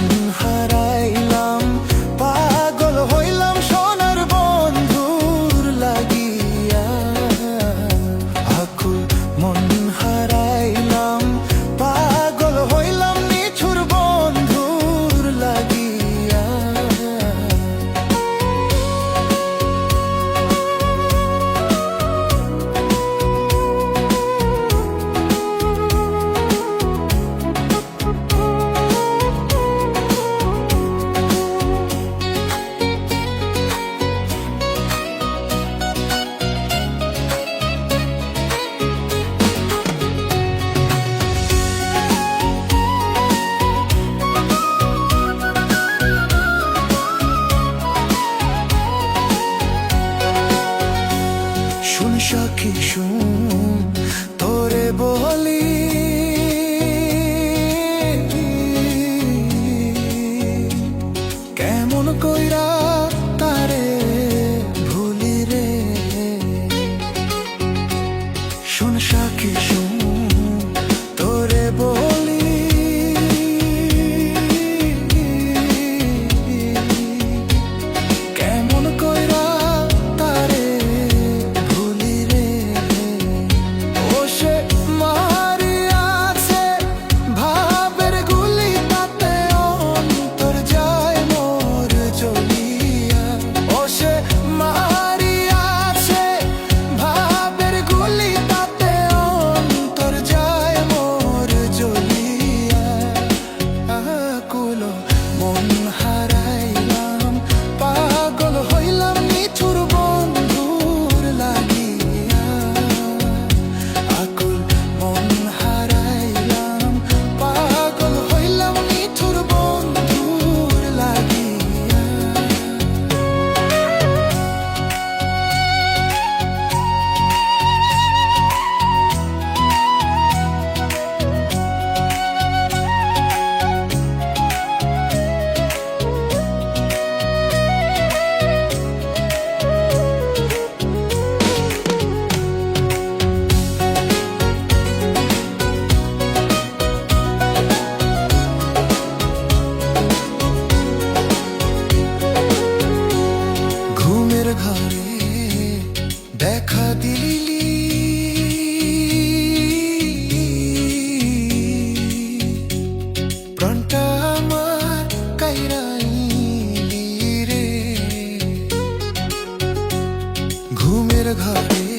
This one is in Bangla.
女孩 পাখি শুন তোরে বলি কেমন কই Mon heart. ঘরে